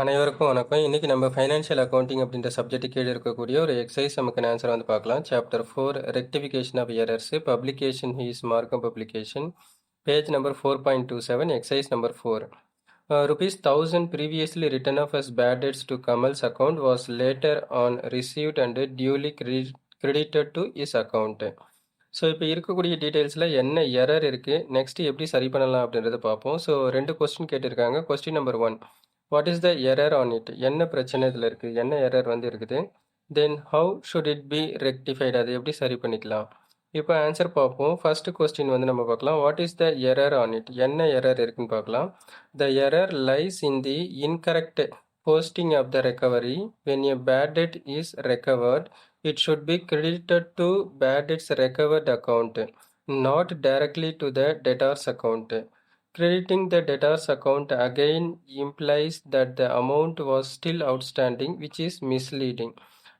அனைவருக்கும் வணக்கம். இன்னைக்கு நம்ம ஃபைனான்ஷியல் அக்கௌண்டிங் அப்படின்ற சப்ஜெக்ட் கீழே இருக்கக்கூடிய ஒரு எக்ஸசைஸ் நமக்கு ஆன்சர் வந்து பார்க்கலாம். Chapter four rectification of errors publication he's மார்க்கம் publication page number four point two seven exercise number four rupees thousand previously written off as bad debts to Kamal's account was later on received and duly credit credited to his account so இப்போ இருக்கக்கூடிய டீட்டெயில்ஸில் என்ன error இருக்குது next எப்படி சரி பண்ணலாம் அப்படின்றத பார்ப்போம். So ரெண்டு கொஸ்டின் கேட்டிருக்காங்க. Question number one what is the error on it என்ன பிரச்சனை இதில் இருக்குது என்ன எரர் வந்து இருக்குது? Then how should it be rectified அது எப்படி சரி பண்ணிக்கலாம்? இப்போ ஆன்சர் பார்ப்போம். ஃபஸ்ட்டு கொஸ்டின் வந்து நம்ம பார்க்கலாம். What is the error on it என்ன எரர் இருக்குன்னு பார்க்கலாம். The error lies in the incorrect posting of the recovery when a bad is recovered it it be be credited bad bad recovered account not not to the the debtors crediting the debtors account again implies that the amount was still outstanding which is misleading.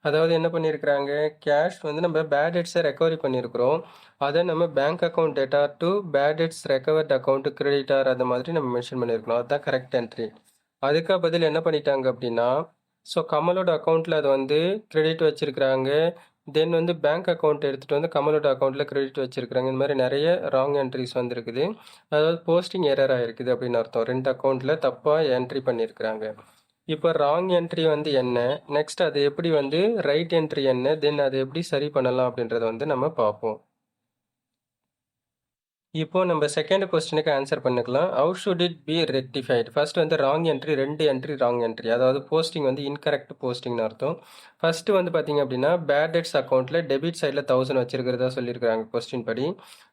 அதாவது என்ன பண்ணியிருக்கிறாங்க? Cash வந்து நம்ம bad டெட்ஸை recovery பண்ணியிருக்கிறோம். அதை நம்ம bank account debtor to bad debts recovered account creditor அந்த மாதிரி நம்ம மென்ஷன் பண்ணியிருக்கணும் அதுதான் கரெக்ட் என்ட்ரி அதுக்கு பதில் என்ன பண்ணிட்டாங்க அப்படின்னா ஸோ கமலோட அக்கௌண்ட்டில் அது வந்து கிரெடிட் வச்சுருக்கிறாங்க. தென் வந்து பேங்க் அக்கௌண்ட் எடுத்துகிட்டு வந்து கமலோட அக்கௌண்ட்டில் கிரெடிட் வச்சுருக்கிறாங்க. இந்த மாதிரி நிறைய ராங் என்ட்ரிஸ் வந்துருக்குது. அதாவது போஸ்டிங் எரர் ஆகிருக்குது அப்படின்னு அர்த்தம். ரெண்டு அக்கௌண்ட்டில் தப்பாக என்ட்ரி பண்ணியிருக்கிறாங்க இப்போ ராங் என்ட்ரி வந்து என்ன? நெக்ஸ்ட் அது எப்படி வந்து ரைட் என்ட்ரி என்ன? தென் அதை எப்படி சரி பண்ணலாம் அப்படின்றத வந்து நம்ம பார்ப்போம். இப்போ நம்ம செகண்ட் கொஸ்டினுக்கு ஆன்சர் பண்ணிக்கலாம். How should it be rectified first வந்து ராங் என்ட்ரி ரெண்டு என்ட்ரி ராங் என்ட்ரி அதாவது போஸ்டிங் வந்து இன்கரெக்ட் போஸ்டிங்னு அர்த்தம். ஃபர்ஸ்ட் வந்து பார்த்தீங்க அப்படின்னா பேட் டெட்ஸ் அக்கௌண்ட்டில் டெபிட் சைடில் தௌசண்ட் வச்சிருக்கிறதா சொல்லியிருக்காங்க கொஸ்டின் படி.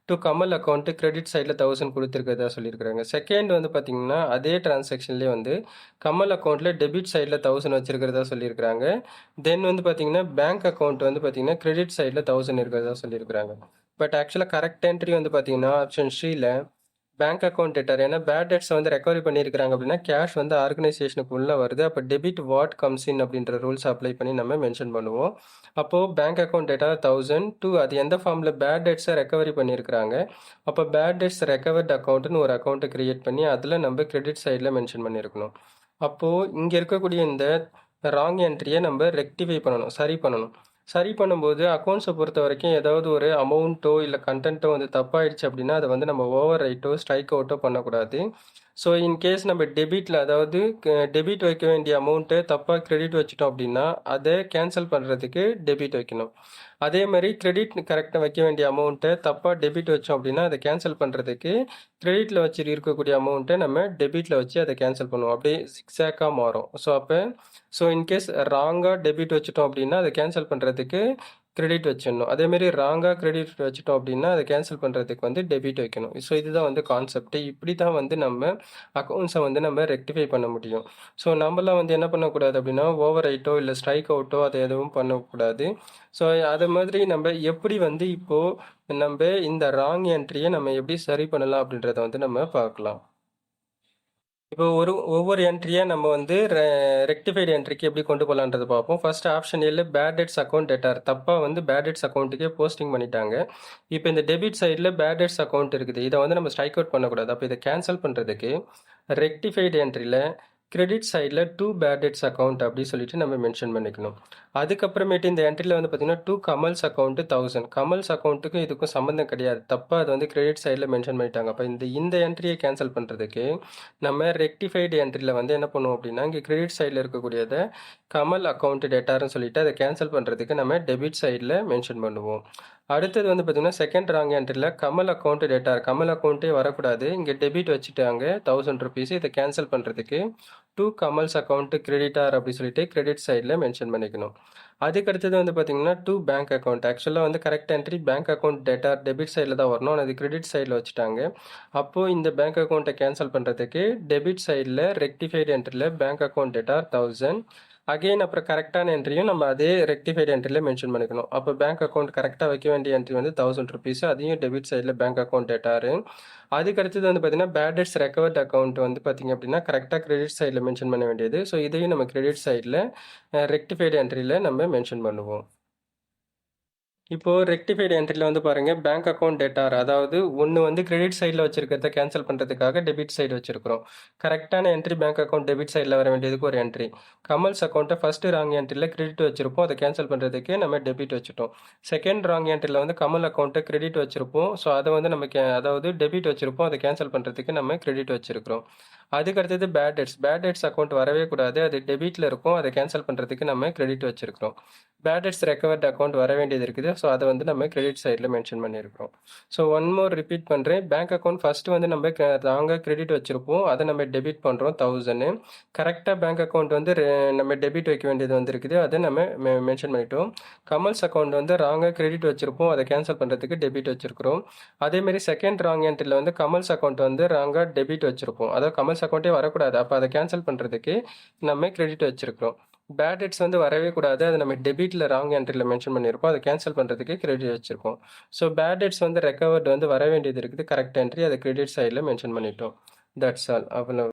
டு கமல் அக்கௌண்ட்டு கிரெடிட் சைடில் தௌசண்ட் கொடுத்துருக்கிறதா சொல்லியிருக்காங்க செகண்ட் வந்து பார்த்தீங்கன்னா அதே டிரான்சாக்ஷன்லேயே வந்து கமல் அக்கௌண்ட்டில் டெபிட் சைடில் தௌசண்ட் வச்சிருக்கிறதா சொல்லியிருக்கிறாங்க தென் வந்து பார்த்தீங்கன்னா பேங்க் அக்கௌண்ட் வந்து பார்த்தீங்கன்னா கிரெடிட் சைடில் தௌசண்ட் இருக்கிறதா சொல்லியிருக்கிறாங்க பட் ஆக்சுவலாக கரெக்ட் என்ட்ரி வந்து பார்த்தீங்கன்னா ஆப்ஷன் ஷீல பேங்க் அக்கௌண்ட் டேட்டர் ஏன்னா பேட் டெட்ஸை வந்து ரெக்கவரி பண்ணியிருக்காங்க அப்படின்னா கேஷ் வந்து ஆர்கனைசேஷனுக்கு உள்ளே வருது. அப்போ டெபிட் வாட் கம்ஸ் இன் அப்படின்ற ரூல்ஸ் அப்ளை பண்ணி நம்ம மென்ஷன் பண்ணுவோம். அப்போது bank account debtor thousand to அது எந்த ஃபார்மில் பேட் டெட்ஸை ரெக்கவரி பண்ணியிருக்கிறாங்க அப்போ பேட் டெட்ஸ் ரெக்கவர்ட் அக்கௌண்ட்னு ஒரு அக்கௌண்ட்டை க்ரியேட் பண்ணி அதில் நம்ம கிரெடிட் சைடில் மென்ஷன் பண்ணியிருக்கணும் அப்போது இங்கே இருக்கக்கூடிய இந்த ராங் என்ட்ரியை நம்ம ரெக்டிஃபை பண்ணணும் சரி பண்ணணும். சரி பண்ணும்போது அக்கௌண்ட்ஸை பொறுத்த வரைக்கும் ஏதாவது ஒரு அமௌண்ட்டோ இல்லை கண்டென்ட்டோ வந்து தப்பாயிடுச்சு அப்படின்னா அதை வந்து நம்ம ஓவர் ரைட்டோ ஸ்ட்ரைக் அவுட்டோ பண்ணக்கூடாது. ஸோ இன்கேஸ் நம்ம டெபிட்டில் அதாவது டெபிட் வைக்க வேண்டிய அமௌண்ட்டு தப்பாக கிரெடிட் வச்சுட்டோம் அப்படின்னா அதை கேன்சல் பண்ணுறதுக்கு டெபிட் வைக்கணும். அதே மாதிரி கிரெடிட் கரெக்டாக வைக்க வேண்டிய அமௌண்ட்டை தப்பாக டெபிட் வச்சோம் அப்படின்னா அதை கேன்சல் பண்ணுறதுக்கு கிரெடிட்டில் வச்சு இருக்கக்கூடிய அமௌண்ட்டை நம்ம டெபிட்டில் வச்சு அதை கேன்சல் பண்ணுவோம். அப்படியே சிக்ஸாக்காக மாறும். ஸோ அப்போ ஸோ இன்கேஸ் ராங்காக டெபிட் வச்சுட்டோம் அப்படின்னா அதை கேன்சல் பண்ணுறதுக்கு கிரெடிட் வச்சிடணும். அதேமாரி ராங்காக கிரெடிட் வச்சுட்டோம் அப்படின்னா அதை கேன்சல் பண்ணுறதுக்கு வந்து டெபிட் வைக்கணும். ஸோ இதுதான் வந்து கான்செப்ட் இப்படி தான் வந்து நம்ம அக்கௌண்ட்ஸை வந்து நம்ம ரெக்டிஃபை பண்ண முடியும். ஸோ நம்மளாம் வந்து என்ன பண்ணக்கூடாது அப்படின்னா ஓவர் ஐட்டோ இல்லை ஸ்ட்ரைக் அவுட்டோ அதை எதுவும் பண்ணக்கூடாது. ஸோ அது மாதிரி நம்ம எப்படி வந்து இப்போது நம்ம இந்த ராங் என்ட்ரியை நம்ம எப்படி சரி பண்ணலாம் அப்படின்றத வந்து நம்ம பார்க்கலாம். இப்போ ஒரு ஒவ்வொரு என்ட்ரியாக நம்ம வந்து ரெக்டிஃபைடு என்ட்ரிக்கு எப்படி கொண்டு போகலான்றது பார்ப்போம். ஃபர்ஸ்ட் ஆப்ஷன் இல்லை பேட் டெட்ஸ் அக்கௌண்ட் டெட்டார் தப்பாக வந்து பேட் டெட்ஸ் அக்கௌண்ட்டுக்கே போஸ்டிங் பண்ணிட்டாங்க. இப்போ இந்த டெபிட் சைடில் பேட் டெட்ஸ் அக்கௌண்ட் இருக்குது. இதை வந்து நம்ம ஸ்ட்ரைக் அவுட் பண்ணக்கூடாது. அப்போ இதை கேன்சல் பண்ணுறதுக்கு ரெக்டிஃபைடு என்ட்ரியில் கிரெடிட் சைடில் டூ பேடெட்ஸ் அக்கௌண்ட் அப்படின்னு சொல்லிட்டு நம்ம மென்ஷன் பண்ணிக்கணும். அதுக்கப்புறமேட்டு இந்த என்ட்ரியில் வந்து பார்த்தீங்கன்னா to Kamal's account thousand Kamal's அக்கௌண்ட்டுக்கும் இதுக்கும் சம்மந்தம் கிடையாது. தப்பாக அது வந்து கிரெடிட் சைடில் மென்ஷன் பண்ணிட்டாங்க. அப்போ இந்த இந்த என்ட்ரியை கேன்சல் பண்ணுறதுக்கு நம்ம ரெக்டிஃபைடு என்ட்ரியில் வந்து என்ன பண்ணுவோம் அப்படின்னா இங்கே கிரெடிட் சைடில் இருக்கக்கூடியதை கமல் அக்கௌண்ட் டேட்டாருன்னு சொல்லிட்டு அதை கேன்சல் பண்ணுறதுக்கு நம்ம டெபிட் சைடில் மென்ஷன் பண்ணுவோம். அடுத்தது வந்து பார்த்தீங்கன்னா செகண்ட் ராங் என்ட்ரியில் கமல் அக்கௌண்ட் டேட்டார் கமல் அக்கௌண்ட்டே வரக்கூடாது. இங்கே டெபிட் வச்சுட்டாங்க தௌசண்ட் ருபீஸ் இதை கேன்சல் பண்ணுறதுக்கு டூ கமல்ஸ் அக்கௌண்ட் கிரெடிட்டார் அப்படி சொல்லிட்டு கிரெடிட் சைடில் மென்ஷன் பண்ணிக்கணும். அதுக்கு அடுத்தது வந்து பார்த்தீங்கன்னா டூ பேங்க் அக்கௌண்ட் ஆக்சுவலாக வந்து correct entry bank account debtor debit சைடில் தான் வரணும். அது கிரெடிட் சைடில் வச்சுட்டாங்க. அப்போது இந்த பேங்க் அக்கௌண்ட்டை கேன்சல் பண்ணுறதுக்கு டெபிட் சைடில் rectified என்ட்ரியில் bank account debtor thousand again அப்புறம் கரெக்டான என்ட்ரியும் நம்ம அதே ரெக்டிஃபைட் என்ட்ரியில் மென்ஷன் பண்ணிக்கணும். அப்போ பேங்க் அக்கௌண்ட் கரெக்டாக வைக்க வேண்டிய என்ட்ரி வந்து தௌசண்ட் ருபீஸ் அதையும் டெபிட் சைடில் பேங்க் அக்கௌண்ட் டேட்டாரு அதுக்கு அடுத்தது வந்து பார்த்தீங்கன்னா பேடட்ஸ் ரெக்கவர்ட் அக்கௌண்ட் வந்து பார்த்தீங்க அப்படின்னா கரெக்டாக கிரெடிட் சைடில் மென்ஷன் பண்ண வேண்டியது. ஸோ இதையும் நம்ம கிரெடிட் சைடில் ரெக்டிஃபைடு என்ட்ரியில் நம்ம மென்ஷன் பண்ணுவோம். இப்போது ரெக்டிஃபைடு என்ட்ரியில் வந்து பாருங்கள் பேங்க் அக்கௌண்ட் டேட்டார் அதாவது ஒன்று வந்து கிரெடிட் சைடில் வச்சிருக்கிறத கேன்சல் பண்ணுறதுக்காக டெபிட் சைடு வச்சிருக்கிறோம். கரெக்டான என்ட்ரி பேங்க் அக்கௌண்ட் டெபிட் சைடில் வர வேண்டியதுக்கு ஒரு என்ட்ரி கமல்ஸ் அக்கௌண்ட்டை ஃபஸ்ட்டு ராங் என்ட்ரியில் கிரெடிட் வச்சிருப்போம் அதை கேன்சல் பண்ணுறதுக்கு நம்ம டெபிட் வச்சுட்டோம். செகண்ட் ராங் என்ட்ரியில் வந்து கமல் அக்கௌண்ட்டை கிரெடிட் வச்சிருப்போம் ஸோ அதை வந்து நம்ம கே அதாவது டெபிட் வச்சிருப்போம் அதை கேன்சல் பண்ணுறதுக்கு நம்ம கிரெடிட் வச்சிருக்கிறோம். அதுக்கு அடுத்தது bad debts bad debts account வரவே கூடாது. அது டெபிட்டில் இருக்கும். அதை கேன்சல் பண்ணுறதுக்கு நம்ம கிரெடிட் வச்சிருக்கிறோம். பேட் டெட்ஸ் ரெக்கவர்ட் அக்கௌண்ட் வர வேண்டியது இருக்குது. ஸோ அதை வந்து நம்ம கிரெடிட் சைடில் மென்ஷன் பண்ணியிருக்கிறோம். ஸோ ஒன் மோர் ரிப்பீட் பண்ணுறேன் பேங்க் அக்கௌண்ட் ஃபஸ்ட்டு வந்து நம்ம நாங்கள் கிரெடிட் வச்சுருப்போம். அதை நம்ம டெபிட் பண்ணுறோம் தௌசண்ட் கரெக்டாக பேங்க் அக்கௌண்ட் வந்து நம்ம டெபிட் வைக்க வேண்டியது வந்து இருக்குது அதை நம்ம மென்ஷன் பண்ணிட்டோம். கமல்ஸ் அக்கௌண்ட் வந்து ராங்காக கிரெடிட் வச்சுருப்போம். அதை கேன்சல் பண்ணுறதுக்கு டெபிட் வச்சுருக்கிறோம். அதேமாரி செகண்ட் ராங் என்ட்ரியில் வந்து கமல்ஸ் அக்கௌண்ட் வந்து ராங்காக டெபிட் வச்சுருப்போம். அதாவது கமல்ஸ் அக்கௌண்ட்டே வரக்கூடாது. அப்போ அதை கேன்சல் பண்ணுறதுக்கு நம்ம கிரெடிட் வச்சுருக்கிறோம். பேட் டெட்ஸ் வந்து வரவே கூடாது. அதை நம்ம டெபிட்டில் ராங் என்ட்ரியில் மென்ஷன் பண்ணியிருப்போம். அதை கேன்சல் பண்ணுறதுக்கு கிரெடிட் வச்சுருக்கோம் ஸோ பேட் டெட்ஸ் வந்து ரெக்கவர்டு வந்து வர வேண்டியது இருக்குது. கரெக்ட் என்ட்ரி அதை கிரெடிட் சைடில் மென்ஷன் பண்ணிட்டோம். தட்ஸ் ஆல் அவ்வளோ